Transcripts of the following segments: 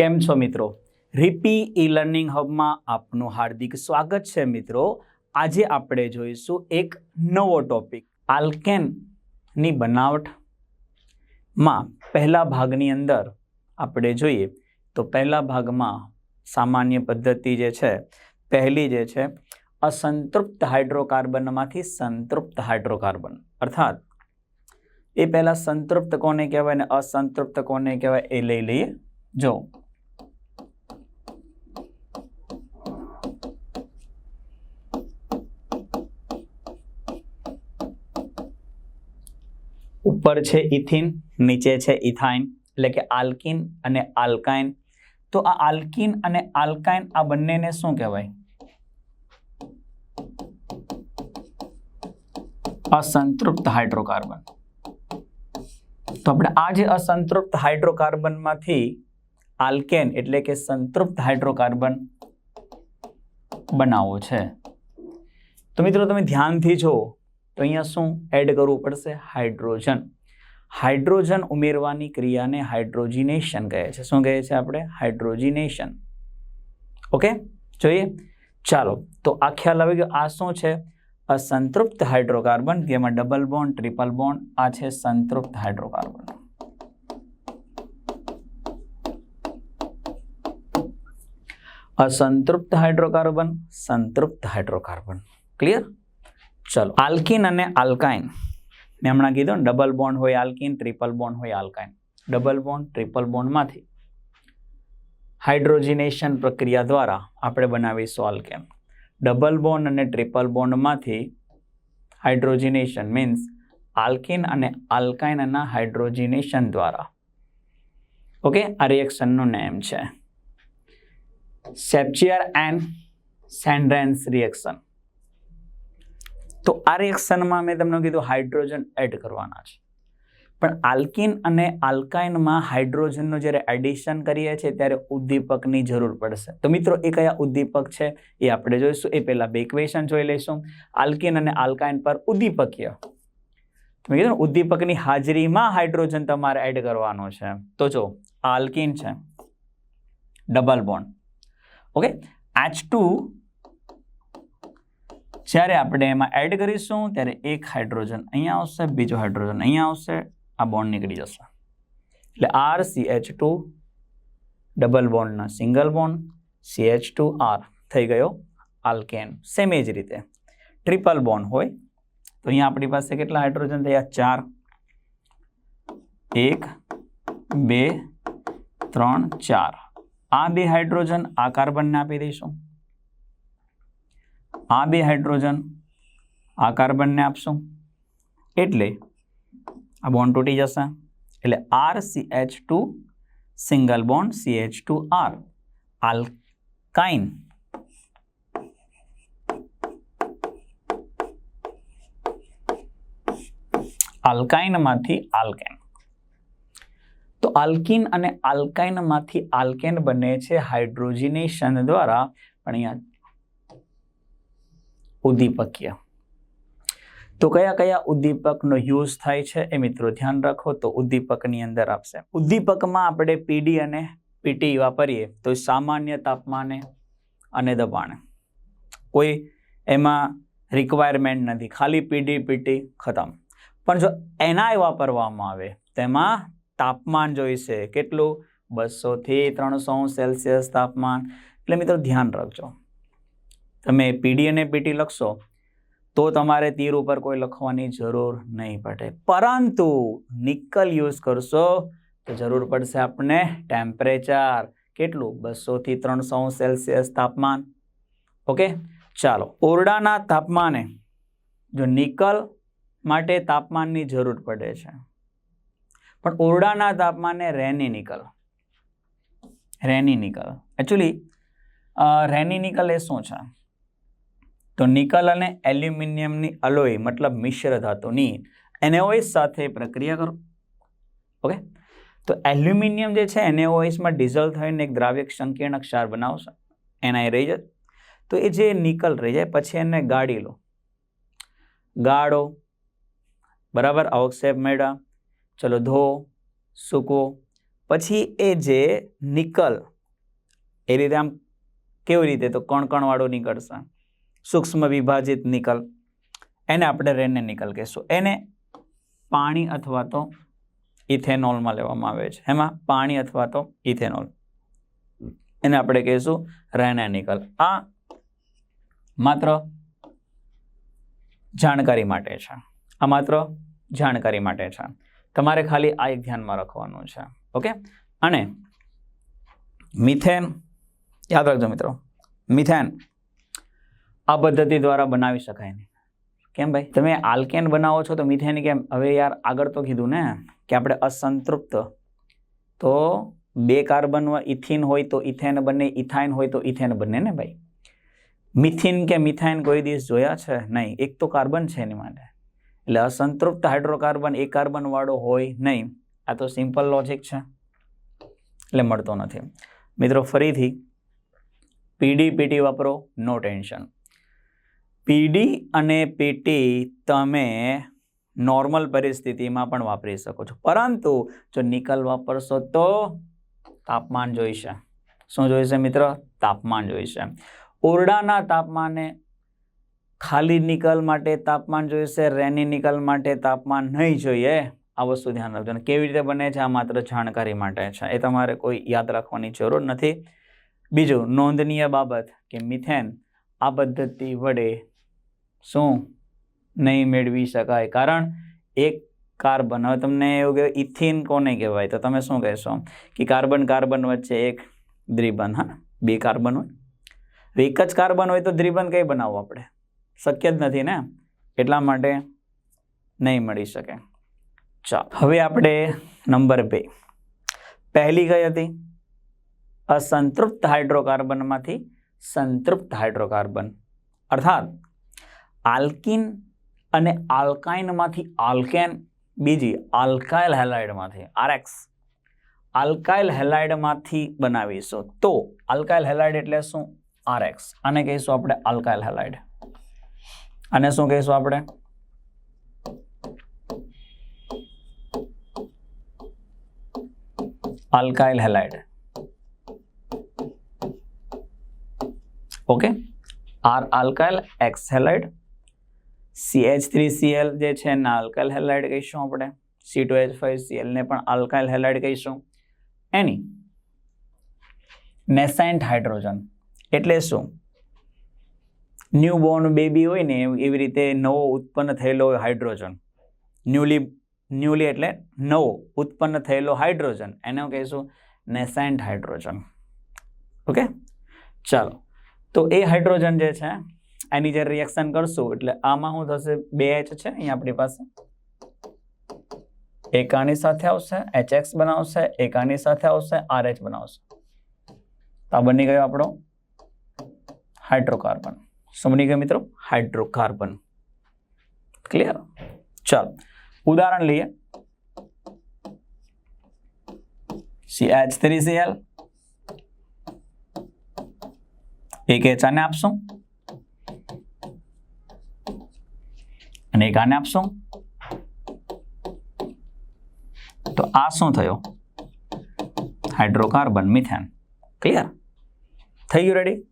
કેમ છો મિત્રો? રીપી ઈ લર્નિંગ હબમાં આપનું હાર્દિક સ્વાગત છે મિત્રો. આજે આપણે જોઈશું એક નવો ટોપિક આલ્કેનની બનાવટમાં પહેલા ભાગની અંદર આપણે જોઈએ તો પહેલા ભાગમાં સામાન્ય પદ્ધતિ જે છે, પહેલી જે છે, અસંતૃપ્ત હાઇડ્રોકાર્બનમાંથી સંતૃપ્ત હાઇડ્રોકાર્બન. અર્થાત, એ પહેલાં સંતૃપ્ત કોને કહેવાય ને અસંતૃપ્ત કોને કહેવાય એ લઈ લઈએ. જો ઉપર છે ઇથિન, નીચે છે ઇથાઇન, એટલે કે આલ્કિન અને આલ્કાઇન. તો આ આલ્કિન અને આલ્કાઇન આ બંનેને શું કહેવાય? અસંતૃપ્ત હાઇડ્રોકાર્બન. તો આપણે આ જે અસંતૃપ્ત હાઇડ્રોકાર્બનમાંથી આલ્કેન એટલે કે સંતૃપ્ત હાઇડ્રોકાર્બન બનાવવો છે. તો મિત્રો તમે ધ્યાનથી જો તો અહીંયા શું એડ કરવું પડશે? હાઇડ્રોજન હાઇડ્રોજન ઉમેરવાની ક્રિયાને હાઇડ્રોજિનેશન કહે છે. શું કહે છે આપણે? હાઇડ્રોજિનેશન ઓકે જોઈએ. ચાલો. તો આ ખ્યાલ આવી ગયો. આ શું છે? અસંતૃપ્ત હાઇડ્રોકાર્બન જેમાં ડબલ બોન્ડ ટ્રિપલ બોન્ડ આ છે સંતૃપ્ત હાઇડ્રોકાર્બન અસંતૃપ્ત હાઇડ્રોકાર્બન સંતૃપ્ત હાઇડ્રોકાર્બન ક્લિયર ચલો. આલ્કિન અને આલ્કાઇન. મેં હમણાં કીધું ડબલ બોન્ડ હોય આલ્કિન ટ્રિપલ બોન્ડ હોય આલ્કાઇન. ડબલ બોન્ડ ટ્રિપલ બોન્ડમાંથી હાઇડ્રોજિનેશન પ્રક્રિયા દ્વારા આપણે બનાવીશું આલ્કેન. ડબલ બોન્ડ અને ટ્રિપલ બોન્ડમાંથી હાઇડ્રોજિનેશન મીન્સ આલ્કિન અને આલ્કાઇનના હાઇડ્રોજિનેશન દ્વારા. ઓકે આ રિએક્શનનું નેમ છે. સેપ્ચિયર એન્ડ સેન્ડ્રેન્સ રિએક્શન તો આ રિએક્શનમાં મેં તમને કીધું હાઇડ્રોજન એડ કરવાના છે. પણ આલ્કિન અને આલ્કાઇનમાં હાઇડ્રોજનનું જ્યારે એડિશન કરીએ છીએ ત્યારે ઉદ્દીપકની જરૂર પડશે. તો મિત્રો, એ કયા ઉદ્દીપક છે? એ આપણે જોઈશું. એ પહેલાં બે ઇક્વેશન જોઈ લઈશું. આલ્કિન અને આલ્કાઇન પર ઉદ્દીપકીય. મેં કીધું ઉદ્દીપકની હાજરીમાં હાઇડ્રોજન તમારે એડ કરવાનો છે. તો જો આલ્કિન છે. Double bond okay H two જ્યારે આપણે એમાં એડ કરીશું, ત્યારે એક હાઇડ્રોજન અહીંયા આવશે, બીજો હાઇડ્રોજન અહીંયા આવશે, આ બોન્ડ નીકળી જશે. એટલે R C H two double બોન્ડના single bond C H two R થઈ ગયો આલ્કેન સેમ એ જ રીતે. ટ્રિપલ બોન્ડ હોય, તો અહીંયા આપણી પાસે કેટલા હાઇડ્રોજન થયા? ચાર. એક, બે, ત્રણ, ચાર. આ બે હાઇડ્રોજન આ કાર્બનને આપી દઈશું. આ બે હાઇડ્રોજન, આ કાર્બનને આપશું. એટલે આ બોન્ડ તૂટી જશે. એટલે R C H two single bond C H two R alkyne આલ્કાઇનમાંથી alkane તો આલ્કિન અને આલ્કાઇનમાંથી આલ્કેન બને છે હાઇડ્રોજિનેશન દ્વારા. પણ અહીંયા ઉદ્દીપકીય. તો કયા કયા ઉદ્દીપકનો યુઝ થાય છે એ મિત્રો ધ્યાન રાખો તો ઉદ્દીપકની અંદર આપશે. ઉદ્દીપકમાં આપણે પીડી અને પીટી વાપરીએ તો સામાન્ય તાપમાને અને દબાણે. કોઈ એમાં રિક્વાયરમેન્ટ નથી. ખાલી પીડી પીટી ખતમ. પણ જો એનઆઈ વાપરવામાં આવે, તેમાં તાપમાન જોઈશે. કેટલું? બસોથી ત્રણસો સેલ્સિયસ તાપમાન. એટલે મિત્રો ધ્યાન રાખજો. તમે પીડી અને પીટી લખશો, તો તમારે તીર ઉપર કોઈ લખવાની જરૂર નહીં પડે. પરંતુ નિકલ યુઝ કરશો તો જરૂર પડશે આપણને ટેમ્પરેચર. કેટલું? બસોથી ત્રણસો સેલ્સિયસ તાપમાન. ઓકે? ચાલો, ઓરડાના તાપમાને જો નિકલ માટે તાપમાનની જરૂર પડે છે, પણ ઓરડાના તાપમાને Raney nickel Raney nickel actually Raney nickel એ શું છે? તો નિકલ અને એલ્યુમિનિયમની અલોય મતલબ મિશ્ર ધાતુની એનએઓએસ સાથે પ્રક્રિયા કરો. ઓકે? તો એલ્યુમિનિયમ જે છે એનએઓએસમાં ડીઝલ થઈને એક દ્રાવ્ય સંકીર્ણ ક્ષાર બનાવશે. એના એ રહી જાય તો એ જે નિકલ રહી જાય, પછી એને ગાળી લો. ગાળો. બરાબર? અવક્ષેપ મેળા. ચલો ધો સૂકવો પછી એ જે નિકલ, એ રીતે આમ કેવી રીતે? તો કણકણવાળો નીકળશે. સૂક્ષ્મ વિભાજિત નિકલ. એને આપણે રેને નિકલ કહીશું. એને પાણી અથવા તો ઇથેનોલમાં લેવામાં આવે છે. એમાં પાણી અથવા તો ઇથેનોલ. એને આપણે કહીશું રેને નિકલ. આ માત્ર જાણકારી માટે છે. આ માત્ર જાણકારી માટે છે. તમારે ખાલી આ એક ધ્યાનમાં રાખવાનું છે. ઓકે? અને મિથેન, યાદ રાખજો મિત્રો. મિથેન. આ પદ્ધતિ દ્વારા બનાવી શકાય નહીં કેમ ભાઈ? તમે આલ્કેન બનાવો છો તો મિથેન કેમ? હવે યાર આગળ તો કીધું ને કે આપણે અસંતૃપ્ત. તો બે કાર્બન ઇથિન હોય તો ઇથેન બને, ઇથાઇન હોય તો ઇથેન બને ને ભાઈ? મિથિન કે મિથાઇન કોઈ દિવસ જોયા છે? નહીં. એક તો કાર્બન છે એની માટે. એટલે અસંતૃપ્ત હાઇડ્રોકાર્બન એ કાર્બનવાળો હોય નહીં. આ તો સિમ્પલ લોજિક છે. એટલે મળતો નથી. મિત્રો, ફરીથી પીડી પીટી વાપરો, નો ટેન્શન. પીડી અને પીટી તમે નોર્મલ પરિસ્થિતિમાં પણ વાપરી શકો છો. પરંતુ જો નિકલ વાપરશો તો તાપમાન જોઈશે. શું જોઈશે મિત્ર? તાપમાન જોઈશે. ઓરડાના તાપમાને ખાલી નિકલ માટે તાપમાન જોઈશે, રેની નિકલ માટે તાપમાન નહીં જોઈએ. આ વસ્તુ ધ્યાન રાખજો. અને કેવી રીતે બને છે? આ માત્ર જાણકારી માટે છે. એ તમારે કોઈ યાદ રાખવાની જરૂર નથી. બીજું, નોંધનીય બાબત કે મિથેન આ પદ્ધતિ વડે શું નહીં મેળવી શકાય? કારણ એક કાર્બન, હવે તમને એવું કહેવાય ઇથિન કોને કહેવાય? તો તમે શું કહેશો? કે કાર્બન કાર્બન વચ્ચે એક દ્રિબંધ હા, બે કાર્બન હોય. એક જ કાર્બન હોય તો દ્રિબંધ કઈ બનાવવું આપણે? શક્ય જ નથી ને? એટલા માટે નહીં મળી શકે. ચાલો, હવે આપણે નંબર બે. પહેલી કઈ હતી? અસંતૃપ્ત હાઇડ્રોકાર્બનમાંથી સંતૃપ્ત હાઇડ્રોકાર્બન. અર્થાત આલ્કિન અને આલ્કાઇનમાંથી આલ્કેન, બીજી આલ્કાઇલ હેલાઇડમાંથી, આરએક્સ. આલ્કાઇલ હેલાઇડમાંથી બનાવીશું. તો આલ્કાઇલ હેલાઇડ એટલે શું? આરએક્સ. આને કહીશું આપણે આલ્કાઇલ હેલાઇડ. આને શું કહીશું આપણે? Alkyl halide. Okay? R alkyl, X halide C H three CL જે છે એને આલ્કાઇલ હેલાઇડ કહીશું આપણે. સી ટુ એચ ફાઇવ સીએલને પણ આલ્કાઇલ હેલાઇડ કહીશું. એની નેસાઇન્ટ હાઇડ્રોજન એટલે શું? ન્યૂ બોર્ન બેબી હોય ને, એવી રીતે નવો ઉત્પન્ન થયેલો હાઇડ્રોજન ન્યૂલી ન્યૂલી એટલે નવો ઉત્પન્ન થયેલો હાઇડ્રોજન એને કહીશું? નેસાઇન્ટ હાઇડ્રોજન ઓકે ચાલો. તો એ હાઇડ્રોજન જે છે એની જે રિએક્શન કરશું, એટલે આમાં શું થશે? બે એચ છે અહીંયા આપણી પાસે. એક આની સાથે આવશે એચ એક્સ બનાવશે, એક આની સાથે આવશે આર એચ બનાવશે. તો આ બની ગયો આપણો હાઇડ્રોકાર્બન શું બની ગયો મિત્રો? હાઇડ્રોકાર્બન ક્લિયર ચાલો, ઉદાહરણ લઈએ. C H three C L એક એચ આને આપશું. અને એક આને આપશું? તો આ શું થયો? Hydrocarbon methane. ક્લિયર થઈ ગયું રેડી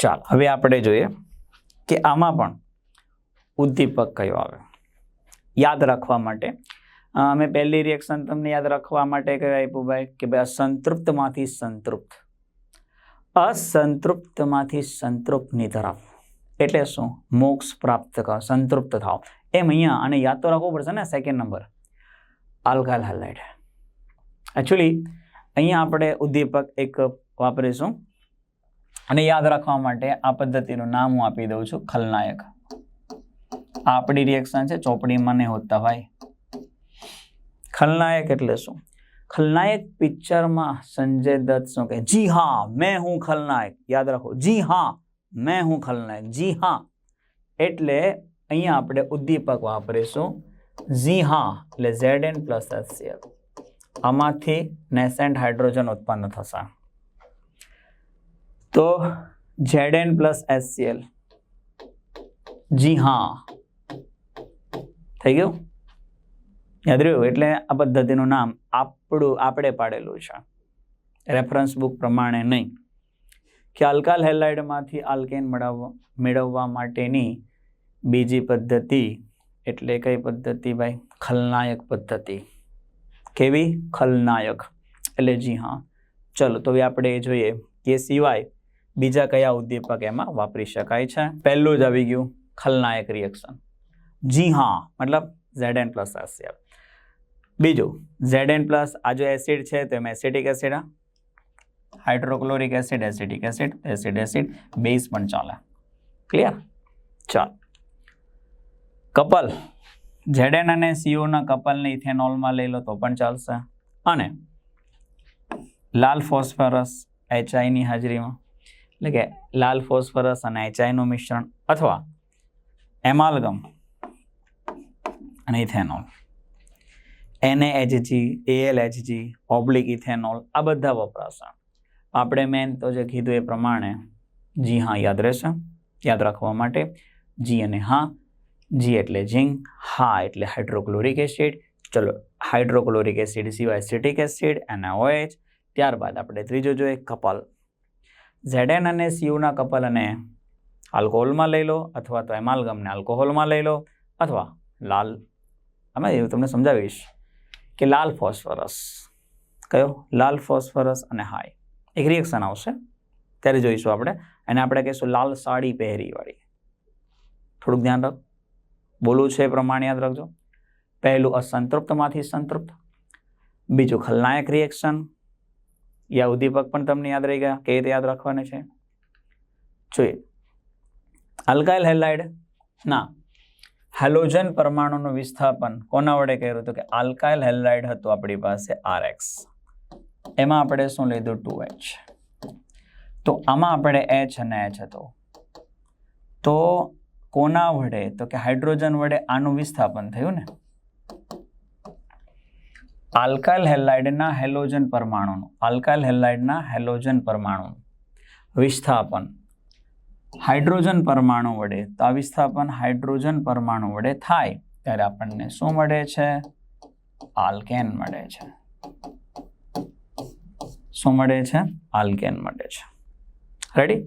ચાલો, હવે આપણે જોઈએ કે આમાં પણ ઉદ્દીપક કયો આવે. યાદ રાખવા માટે અમે પહેલી રિએક્શન તમને યાદ રાખવા માટે કયો આપ્યું ભાઈ? કે ભાઈ અસંતૃપ્તમાંથી સંતૃપ્ત. અસંતૃપ્તમાંથી સંતૃપ્તની તરફ. એટલે શું? મોક્ષ પ્રાપ્ત કર સંતૃપ્ત થાવ. એમ અહીંયા અને યાદ તો રાખવું પડશે ને second number alkyl halide actually અહીંયા આપણે ઉદ્દીપક એક વાપરીશું. અને યાદ રાખવા માટે આ પદ્ધતિનું નામ હું આપી દઉં છું, ખલનાયક. આપણી રિએક્શન છે, ચોપડીમાં નહીં હોતા ભાઈ. ખલનાયક એટલે શું? ખલનાયક પિક્ચરમાં સંજય દત્ત શું કહે? જી હા, મેં હું ખલનાયક. યાદ રાખો, જી હા. મેં હું ખલનાયક જી હા. એટલે અહીંયા આપણે ઉદ્દીપક વાપરીશું. જી હા, એટલે ઝેડ એન પ્લસ એસસીએલ આમાંથી નેસેન્ટ હાઇડ્રોજન ઉત્પન્ન થશે. તો ઝેડ એન પ્લસ એસસીએલ જી હા. થઈ ગયું? યાદ રહ્યું? એટલે આ પદ્ધતિનું નામ આપણું, આપણે પાડેલું છે. રેફરન્સ બુક પ્રમાણે નહીં. કે આલ્કાલ હેલાઇડમાંથી આલ્કેન મેળવવા મેળવવા માટેની બીજી પદ્ધતિ એટલે કઈ પદ્ધતિ ભાઈ? ખલનાયક પદ્ધતિ. કેવી? ખલનાયક. એટલે જી હા. ચલો, તો હવે આપણે એ જોઈએ કે સિવાય બીજા કયા ઉદ્દીપક એમાં વાપરી શકાય છે? પહેલું જ આવી ગયું, ખલનાયક રિએક્શન જી હા, મતલબ ઝેડ એન પ્લસ એસિડ બીજું ઝેડ એન પ્લસ આ જો એસિડ છે, તો એમાં acetic acid hydrochloric acid acetic acid acid acid base પણ ચાલે. ક્લિયર ચાલ. કપલ. ઝેડેન અને સીઓના કપલને ઇથેનોલમાં લઈ લો તો પણ ચાલશે. અને લાલ ફોસ્ફરસ એચઆઈની હાજરીમાં. એટલે કે લાલ ફોસ્ફરસ અને એચઆઈનું મિશ્રણ અથવા એમાલગમ અને ethanol. N A H G A L H G oblique ethanol આ બધા વપરાશે. આપણે મેન તો જે કીધું એ પ્રમાણે જી હા યાદ રહેશે. યાદ રાખવા માટે જી અને હા. જી એટલે ઝીંક, હા એટલે હાઇડ્રોક્લોરિક એસિડ. ચલો, હાઇડ્રોક્લોરિક એસિડ સિવાય સિટિક એસિડ એનઓએચ ત્યારબાદ આપણે ત્રીજો જોઈએ કપલ. ઝેડેન અને સીયુના કપલ અને આલ્કોહોલમાં લઈ લો અથવા તો એમાલગમને આલ્કોહોલમાં લઈ લો અથવા લાલ. આમાં એવું તમને સમજાવીશ કે લાલ ફોસ્ફરસ. કયો? લાલ ફોસ્ફરસ અને હાઈ. એક રિએક્શન આવશે. ત્યારે જોઈશું આપણે. અને આપણે કહીશું લાલ સાડી પહેરીવાળી. થોડુંક ધ્યાન રાખ. બોલું છે એ પ્રમાણે યાદ રાખજો. પહેલું અસંતૃપ્તમાંથી સંતૃપ્ત. બીજું ખલનાયક રિએક્શન યા ઉદ્દીપક પણ તમને યાદ રહી ગયા. કઈ રીતે યાદ રાખવાના છે? જોઈએ. આલ્કાઇલ હેલાઇડ ના. હેલોજન પરમાણુનું વિસ્થાપન કોના વડે કર્યું હતું કે આલ્કાઇલ હેલાઇડ હતું આપણી પાસે આર એક્સ એમાં આપણે શું લીધું? ટુ એચ તો આમાં આપણે એચ અને એચ હતો. તો કોના વડે? તો કે હાઇડ્રોજન વડે આનું વિસ્થાપન થયું ને? આલ્કાઇલ હેલાઇડના હેલોજન પરમાણુનું. આલ્કાઇલ હેલાઇડના હેલોજન પરમાણુનું. વિસ્થાપન. હાઇડ્રોજન પરમાણુ વડે. તો આ વિસ્થાપન હાઇડ્રોજન પરમાણુ વડે થાય. ત્યારે આપણને શું મળે છે? આલ્કેન મળે છે. શું મળે છે? આલ્કેન મળે છે. રેડી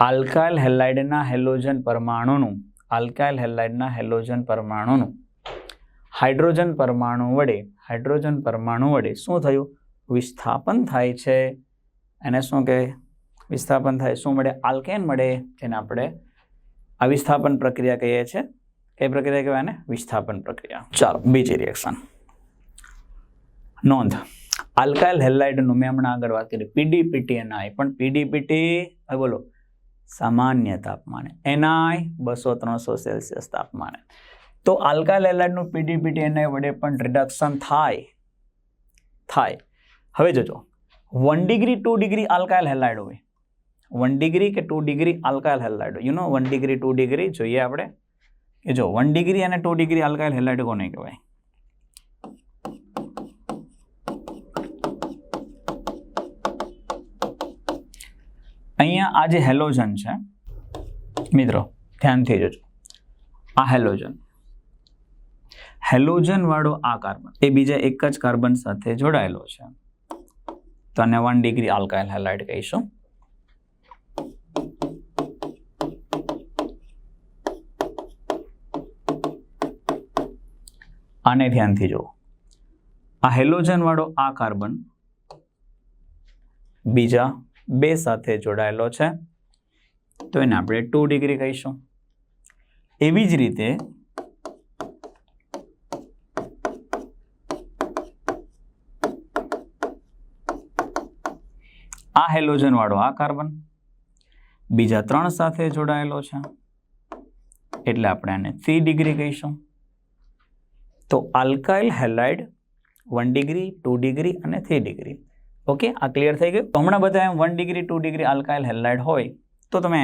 આલ્કાઇલ હેલાઇડના હેલોજન પરમાણુનું, આલ્કાઇલ હેલાઇડના હેલોજન પરમાણુનું. હાઇડ્રોજન પરમાણુ વડે, હાઇડ્રોજન પરમાણુ વડે શું થયું? વિસ્થાપન થાય છે. એને શું કહે? વિસ્થાપન થાય. શું મળે? આલ્કેન મળે. જેને આપણે આ વિસ્થાપન પ્રક્રિયા કહીએ છીએ. કઈ પ્રક્રિયા કહેવાય ને વિસ્થાપન પ્રક્રિયા. ચાલો, બીજી રિએક્શન નોંધ. આલ્કાઇલ હેલાઇડનું મેં હમણાં આગળ વાત કરી. પીડીપીટી એનઆઈ પણ પીડીપીટી, હવે બોલો, સામાન્ય તાપમાને. એનઆઈ બસો ત્રણસો સેલ્સિયસ તાપમાને. તો આલ્કાઇલ હેલાઇડનું પીડીપીટી એનઆઈ વડે પણ રિડક્શન થાય. થાય. હવે જોજો. One degree two degree alkyl halide હોય. વન ડિગ્રી કે two degree alkyl halide you know one degree two degree જોઈએ આપણે. કે જો વન ડિગ્રી અને ટુ ડિગ્રી આલ્કાઇલ હેલાઇડ કોને કહેવાય? અહીંયા આ જે હેલોજન છે, મિત્રો, ધ્યાનથી જોજો. આ હેલોજન. હેલોજન વાળો આ કાર્બન, એ બીજા એક જ કાર્બન સાથે જોડાયેલો છે. તો આને વન ડિગ્રી આલ્કાઇલ હેલાઇડ કહીશું. આને ધ્યાનથી જુઓ. આ હેલોજન વાળો આ કાર્બન બીજા બે સાથે જોડાયેલો છે. તો એને આપણે ટુ ડિગ્રી કહીશું. એવી જ રીતે આ હેલોજન વાળો આ કાર્બન બીજા ત્રણ સાથે જોડાયેલો છે. એટલે આપણે આને થ્રી ડિગ્રી કહીશું. તો alkyl halide one degree, two degree અને થ્રી ડિગ્રી. ઓકે આ ક્લિયર થઈ ગયું? હમણાં બધા એમ one degree two degree alkyl halide હોય, તો તમે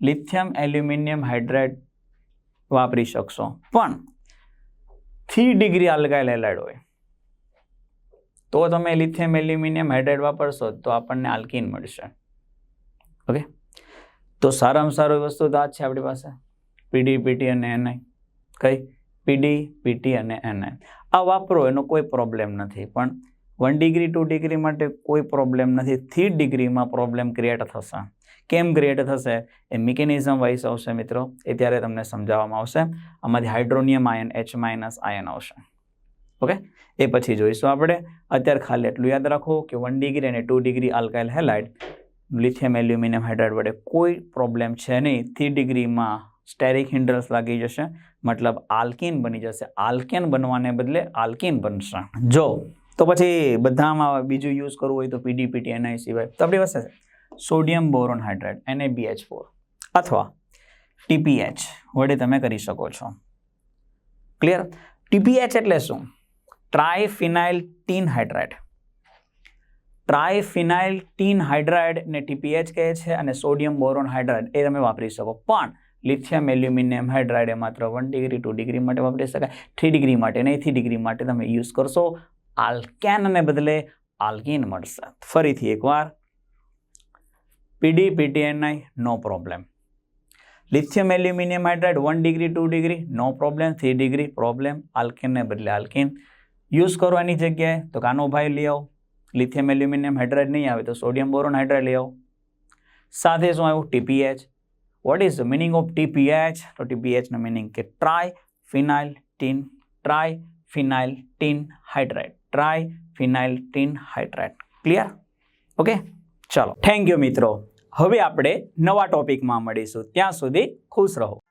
લિથિયમ એલ્યુમિનિયમ હાઇડ્રેટ વાપરી શકશો. પણ થ્રી ડિગ્રી આલ્કાઇલ હેલાઇડ હોય, તો તમે લિથિયમ એલ્યુમિનિયમ હાઇડ્રેટ વાપરશો, તો આપણને આલ્કીન મળશે. ઓકે તો સારામાં સારી વસ્તુ તો આ છે આપણી પાસે. પીડી પીટી અને એનઆઈ કઈ? પીડી પીટી અને એનઆઈ આ વાપરો, એનો કોઈ પ્રોબ્લેમ નથી. પણ વન ડિગ્રી ટુ ડિગ્રી માટે કોઈ પ્રોબ્લેમ નથી. થ્રી ડિગ્રીમાં પ્રોબ્લેમ ક્રિએટ થશે. કેમ ક્રિએટ થશે? એ મિકેનિઝમ વાઇઝ આવશે મિત્રો. એ ત્યારે તમને સમજાવવામાં આવશે. આમાંથી hydronium ion H minus ion આવશે. ઓકે એ પછી જોઈશું આપણે. અત્યારે ખાલી એટલું યાદ રાખો કે વન ડિગ્રી અને two degree alkyl halide lithium aluminium hydride વડે કોઈ પ્રોબ્લેમ છે નહીં. થ્રી ડિગ્રીમાં સ્ટેરિક હિન્ડ્રન્સ લાગી જશે. મતલબ આલ્કિન બની જશે. આલ્કેન બનવાને બદલે આલ્કિન બનશે. જો તો પછી બધામાં બીજું યુઝ કરવું હોય તો પીડીપીટી એનઆઈ સિવાય. તો આપણી પાસે sodium boron hydride NaBH4 four અથવા ટીપીએચ વડે તમે કરી શકો છો. ક્લિયર ટીપીએચ એટલે શું? Triphenyl tin hydride triphenyl tin hydride ને ટીપીએચ કહે છે અને સોડિયમ બોરોન હાઇડ્રાઇડ એ તમે વાપરી શકો. પણ લિથિયમ એલ્યુમિનિયમ હાઇડ્રાઇડ એ માત્ર વન ડિગ્રી ટુ ડિગ્રી માટે વાપરી શકાય. થ્રી ડિગ્રી માટે નહીં થ્રી ડિગ્રી માટે તમે યુઝ કરશો. આલ્કેનને બદલે આલ્કિન મળશે ફરીથી એકવાર P D P T N I no problem lithium aluminium hydride one degree two degree no problem three degree problem આલ્કેનને બદલે આલ્કિન યુઝ કરો એની જગ્યાએ તો કાનો ભાઈ લઈ આવો લિથિયમ એલ્યુમિનિયમ હાઇડ્રાઇડ નહીં આવે તો સોડિયમ બોરોન હાઇડ્રાઇડ લઈ આવો સાથે શું આવ્યું T P H what is the meaning of T P H તો ટીપીએચનો મિનિંગ કે triphenyl tin triphenyl tin hydride triphenyl tin hydride clear okay ચલો. થેન્ક યુ મિત્રો. હવે આપણે નવા ટોપિકમાં મળીશું. ત્યાં સુધી ખુશ રહો.